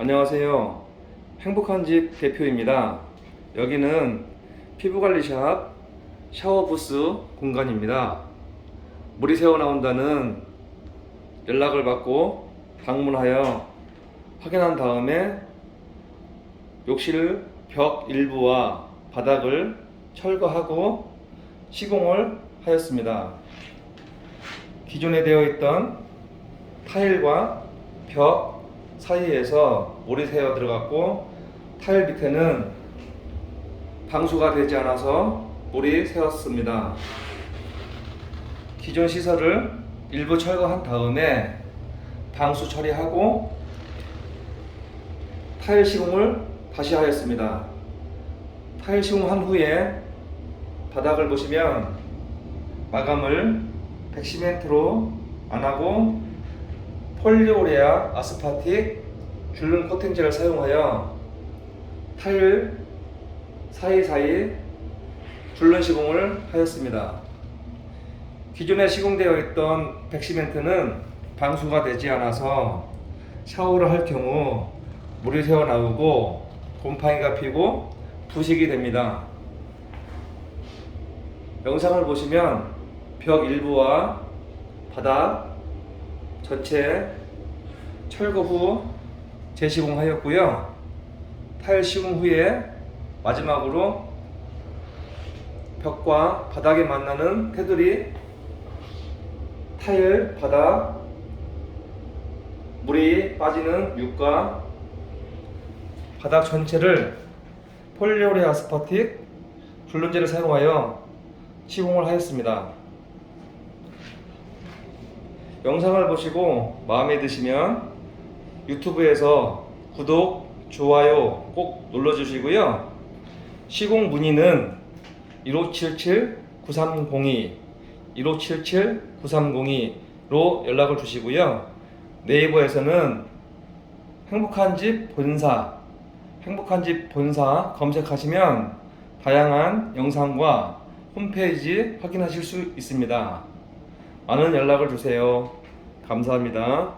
안녕하세요. 행복한 집 대표입니다. 여기는 피부관리샵 샤워부스 공간입니다. 물이 새어 나온다는 연락을 받고 방문하여 확인한 다음에 욕실 벽 일부와 바닥을 철거하고 시공을 하였습니다. 기존에 되어 있던 타일과 벽 사이에서 물이 새어 들어갔고 타일 밑에는 방수가 되지 않아서 물이 새었습니다. 기존 시설을 일부 철거한 다음에 방수 처리하고 타일 시공을 다시 하였습니다. 타일 시공한 후에 바닥을 보시면 마감을 백시멘트로 안 하고 폴리오레아 아스파틱 줄눈 코팅제를 사용하여 타일 사이사이 줄눈 시공을 하였습니다. 기존에 시공되어 있던 백시멘트는 방수가 되지 않아서 샤워를 할 경우 물이 새어 나오고 곰팡이가 피고 부식이 됩니다. 영상을 보시면 벽 일부와 바닥 전체 철거 후 재시공하였고요. 타일 시공 후에 마지막으로 벽과 바닥에 만나는 테두리 타일 바닥 물이 빠지는 육과 바닥 전체를 폴리오레 아스파틱 줄눈제를 사용하여 시공을 하였습니다. 영상을 보시고 마음에 드시면 유튜브에서 구독, 좋아요 꼭 눌러주시고요. 시공 문의는 1577-9302, 1577-9302로 연락을 주시고요. 네이버에서는 행복한 집 본사, 행복한 집 본사 검색하시면 다양한 영상과 홈페이지 확인하실 수 있습니다. 많은 연락을 주세요. 감사합니다.